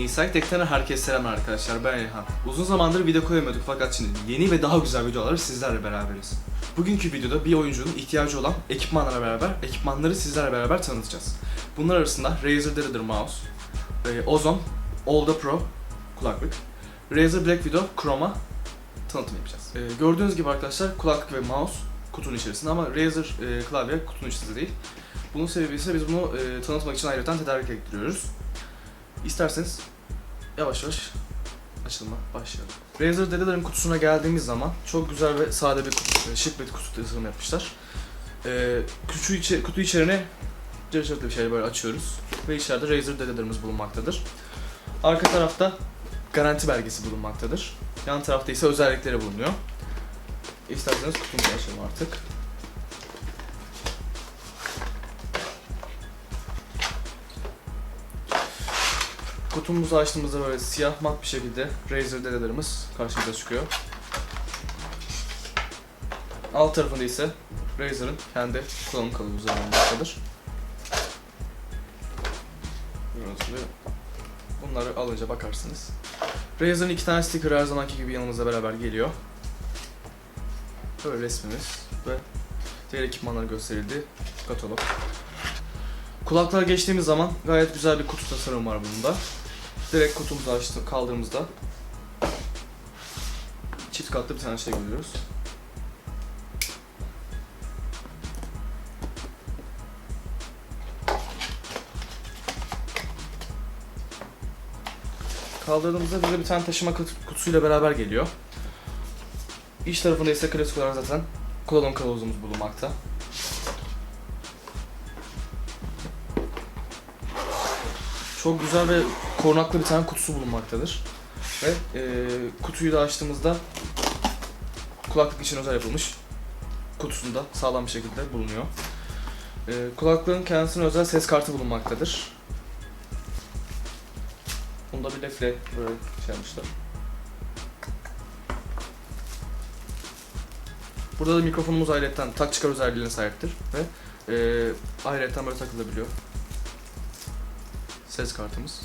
Insight Tech'ten herkese selam arkadaşlar. Ben İlhan. Uzun zamandır video koyamıyorduk fakat şimdi yeni ve daha güzel videoları sizlerle beraberiz. Bugünkü videoda bir oyuncunun ihtiyacı olan ekipmanlara beraber, ekipmanları sizlerle beraber tanıtacağız. Bunlar arasında Razer Delider Mouse, e, Ozone, Olda Pro kulaklık, Razer Black Widow Chroma tanıtım yapacağız. E, gördüğünüz gibi arkadaşlar kulaklık ve mouse kutunun içerisinde ama Razer e, klavye kutunun içerisinde değil. Bunun sebebi ise biz bunu e, tanıtmak için ayrıca tedarik ettiriyoruz. İsterseniz yavaş yavaş açılıma başlayalım. Razer Delider'ın kutusuna geldiğimiz zaman çok güzel ve sade bir kutu, şık bir kutu tasarım yapmışlar. Ee, kutu, içi, kutu içerisine cırcırtlı bir şey böyle açıyoruz ve içeride Razer Delider'ımız bulunmaktadır. Arka tarafta garanti belgesi bulunmaktadır. Yan tarafta ise özellikleri bulunuyor. İsterseniz kutumuzu açalım artık. Kutumuzu açtığımızda böyle siyah mat bir şekilde Razer dedelerimiz karşımıza çıkıyor. Alt tarafında ise Razer'ın kendi kullanım kılavuzu bulunmaktadır. Bunları alınca bakarsınız. Razer'ın iki tane sticker her zamanki gibi yanımızda beraber geliyor. Böyle resmimiz ve diğer ekipmanlar gösterildi. Katalog. Kulaklığa geçtiğimiz zaman gayet güzel bir kutu tasarımı var bunda. Direkt kutumuzu açtı, kaldığımızda çift katlı bir tane şey görüyoruz. Kaldırdığımızda bize bir tane taşıma kut- kutusuyla beraber geliyor. İç tarafında ise klasik olarak zaten kullanım kılavuzumuz bulunmakta. Çok güzel ve korunaklı bir tane kutusu bulunmaktadır. Ve e, kutuyu da açtığımızda kulaklık için özel yapılmış kutusunda sağlam bir şekilde bulunuyor. E, kulaklığın kendisine özel ses kartı bulunmaktadır. Bunda bir lefle böyle şey yapmışlar. Burada da mikrofonumuz ayrıca tak çıkar özelliğine sahiptir ve e, ayrıca böyle takılabiliyor ses kartımız.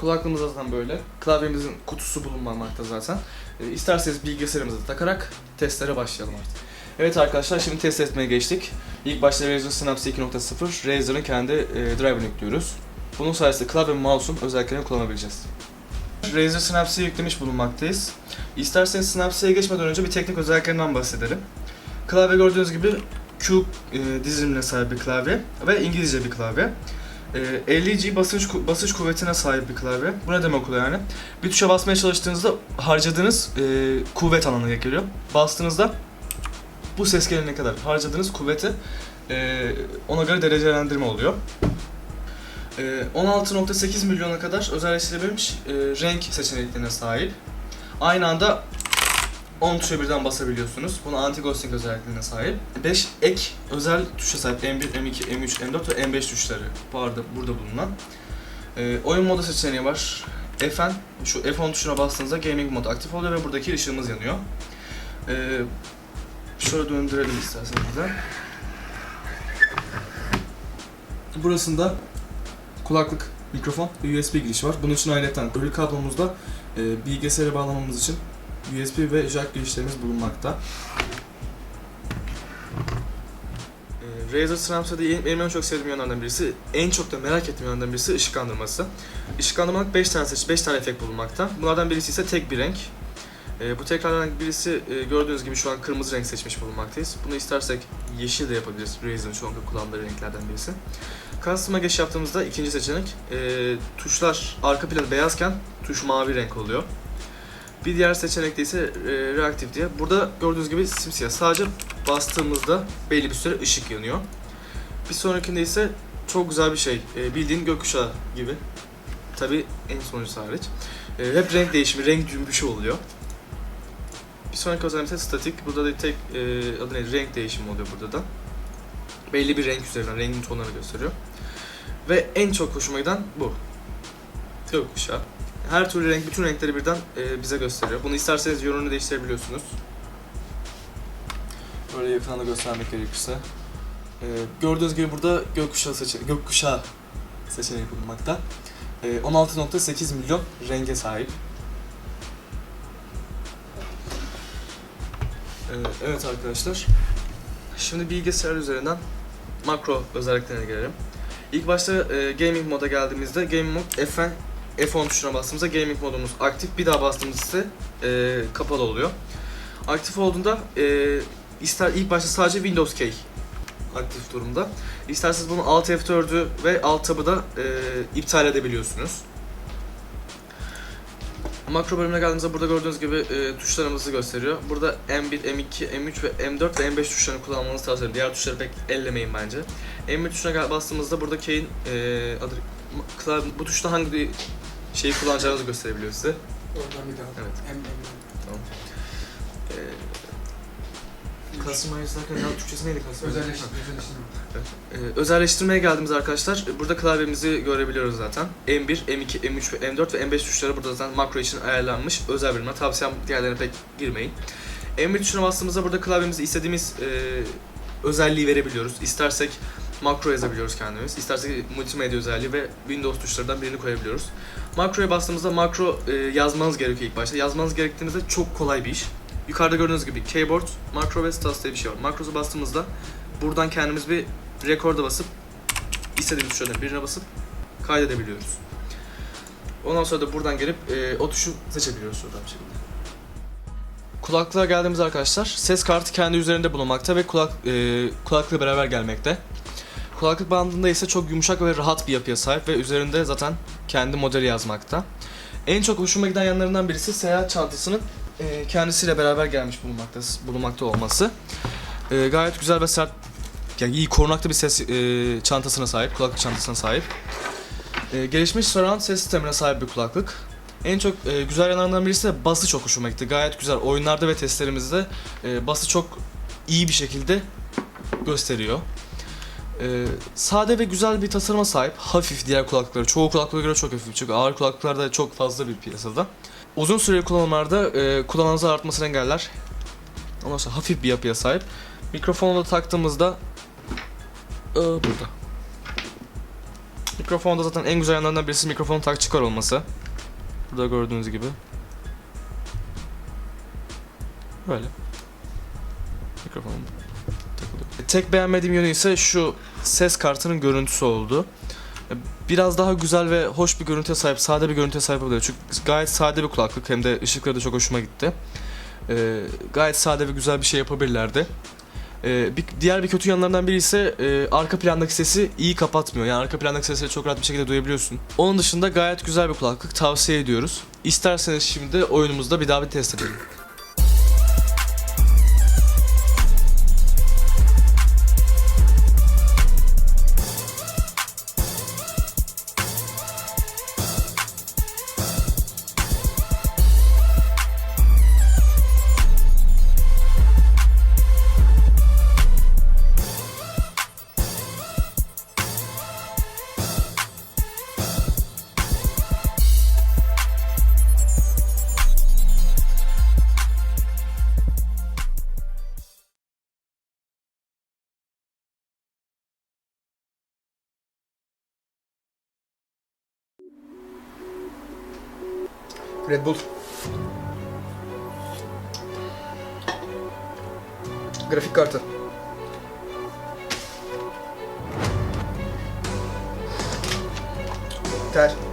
Kulaklığımız zaten böyle. Klavyemizin kutusu bulunmamakta zaten. E, isterseniz bilgisayarımıza takarak testlere başlayalım artık. Evet arkadaşlar şimdi test etmeye geçtik. İlk başta Razer Synapse 2.0 Razer'ın kendi e, driver'ını yüklüyoruz. Bunun sayesinde klavye ve mouse'un özelliklerini kullanabileceğiz. Razer Synapse'yi yüklemiş bulunmaktayız. İsterseniz Synapse'ye geçmeden önce bir teknik özelliklerinden bahsedelim. Klavye gördüğünüz gibi Q e, dizilimine sahip bir klavye ve İngilizce bir klavye. Ee, 50G basınç ku- basınç kuvvetine sahip bir klavye. Bu ne demek oluyor yani? Bir tuşa basmaya çalıştığınızda harcadığınız e, kuvvet anlamına geliyor. Bastığınızda bu ses gelene kadar harcadığınız kuvveti e, ona göre derecelendirme oluyor. E, 16.8 milyona kadar özelleştirilmiş e, renk seçeneklerine sahip. Aynı anda 10 tuşa birden basabiliyorsunuz. Buna anti-ghosting özelliklerine sahip. 5 ek özel tuşa sahip M1, M2, M3, M4 ve M5 tuşları vardı burada bulunan. Ee, oyun modu seçeneği var. Fn, şu F10 tuşuna bastığınızda gaming mod aktif oluyor ve buradaki ışığımız yanıyor. Ee, şöyle döndürelim isterseniz de. Burasında kulaklık, mikrofon ve USB girişi var. Bunun için ayrıca ölü kablomuzda e, bilgisayara bağlamamız için USB ve jack girişlerimiz bulunmakta. Ee, Razer Synapse'de benim en çok sevdiğim yanlardan birisi, en çok da merak ettiğim yanlardan birisi ışıklandırması. Işıklandırmalık 5 tane seç, 5 tane efekt bulunmakta. Bunlardan birisi ise tek bir renk. Ee, bu tekrardan birisi e, gördüğünüz gibi şu an kırmızı renk seçmiş bulunmaktayız. Bunu istersek yeşil de yapabiliriz. Razer'ın çoğunlukla kullandığı renklerden birisi. Custom'a geç yaptığımızda ikinci seçenek e, tuşlar arka planı beyazken tuş mavi renk oluyor. Bir diğer seçenek de ise e, reaktif diye. Burada gördüğünüz gibi simsiyah. Sadece bastığımızda belli bir süre ışık yanıyor. Bir sonrakinde ise çok güzel bir şey. E, bildiğin gökkuşağı gibi. Tabi en sonuncusu hariç. E, hep renk değişimi, renk cümbüşü oluyor. Bir sonraki özellik ise statik. Burada da tek e, adı neydi? Renk değişimi oluyor burada da. Belli bir renk üzerinden rengin tonlarını gösteriyor. Ve en çok hoşuma giden bu. Gökkuşağı her türlü renk, bütün renkleri birden e, bize gösteriyor. Bunu isterseniz yönünü değiştirebiliyorsunuz. Böyle yakından da göstermek gerekirse. E, gördüğünüz gibi burada gökkuşağı, seçe gökkuşağı seçeneği bulunmakta. Ee, 16.8 milyon renge sahip. Ee, evet arkadaşlar. Şimdi bilgisayar üzerinden makro özelliklerine gelelim. İlk başta e, gaming moda geldiğimizde gaming mod F10, F10 tuşuna bastığımızda gaming modumuz aktif. Bir daha bastığımızda ise e, kapalı oluyor. Aktif olduğunda e, ister ilk başta sadece Windows Key aktif durumda. İsterseniz bunu Alt F4'ü ve Alt Tab'ı da e, iptal edebiliyorsunuz. Makro bölümüne geldiğimizde burada gördüğünüz gibi e, tuşlarımızı gösteriyor. Burada M1, M2, M3 ve M4 ve M5 tuşlarını kullanmanızı tavsiye ederim. Diğer tuşları pek ellemeyin bence. M1 tuşuna bastığımızda burada Key'in e, adı, bu tuşta hangi şeyi kullanacağınızı gösterebiliyor size. Oradan bir daha. Evet. Hem hem. Tamam. E, Customize derken ya Türkçesi neydi Customize? Özelleştirme. Özelleştirme. Ee, özelleştirmeye geldiğimiz arkadaşlar burada klavyemizi görebiliyoruz zaten. M1, M2, M3 ve M4 ve M5 tuşları burada zaten makro için ayarlanmış özel bölümler. Tavsiyem diğerlerine pek girmeyin. M1 tuşuna bastığımızda burada klavyemize istediğimiz e, özelliği verebiliyoruz. İstersek makro yazabiliyoruz kendimiz. İstersek multimedya özelliği ve Windows tuşlarından birini koyabiliyoruz. Makroya bastığımızda makro e, yazmanız gerekiyor ilk başta. Yazmanız gerektiğinizde çok kolay bir iş. Yukarıda gördüğünüz gibi keyboard, makro ve stats diye bir şey var. Makrosu bastığımızda buradan kendimiz bir rekorda basıp istediğimiz tuşlardan birine basıp kaydedebiliyoruz. Ondan sonra da buradan gelip e, o tuşu seçebiliyoruz şuradan bir şekilde. Kulaklığa geldiğimiz arkadaşlar ses kartı kendi üzerinde bulunmakta ve kulak e, kulaklıkla beraber gelmekte. Kulaklık bandında ise çok yumuşak ve rahat bir yapıya sahip ve üzerinde zaten kendi modeli yazmakta. En çok hoşuma giden yanlarından birisi seyahat çantasının e, kendisiyle beraber gelmiş bulunmakta, bulunmakta olması. E, gayet güzel ve sert yani iyi korunaklı bir ses e, çantasına sahip, kulaklık çantasına sahip. Gelişmiş surround ses sistemine sahip bir kulaklık. En çok güzel yanlarından birisi de bası çok hoşuma gitti. Gayet güzel. Oyunlarda ve testlerimizde bası çok iyi bir şekilde gösteriyor. E, sade ve güzel bir tasarıma sahip. Hafif diğer kulaklıkları. Çoğu kulaklığa göre çok hafif. Çünkü ağır kulaklıklar da çok fazla bir piyasada. Uzun süreli kullanımlarda e, kullanmanızı artmasını engeller. Ondan sonra hafif bir yapıya sahip. Mikrofonu da taktığımızda ee, burada. Mikrofonda zaten en güzel yanlarından birisi mikrofonun tak çıkar olması. Burada gördüğünüz gibi. Böyle. Mikrofon takılıyor. Tek beğenmediğim yönü ise şu ses kartının görüntüsü oldu. Biraz daha güzel ve hoş bir görüntüye sahip, sade bir görüntüye sahip oluyor. Çünkü gayet sade bir kulaklık hem de ışıkları da çok hoşuma gitti. Ee, gayet sade ve güzel bir şey yapabilirlerdi. Ee, bir, diğer bir kötü yanlarından biri ise e, arka plandaki sesi iyi kapatmıyor. Yani arka plandaki sesleri çok rahat bir şekilde duyabiliyorsun. Onun dışında gayet güzel bir kulaklık tavsiye ediyoruz. İsterseniz şimdi oyunumuzda bir daha bir test edelim. Red Bull. Grafik kartı. Ter.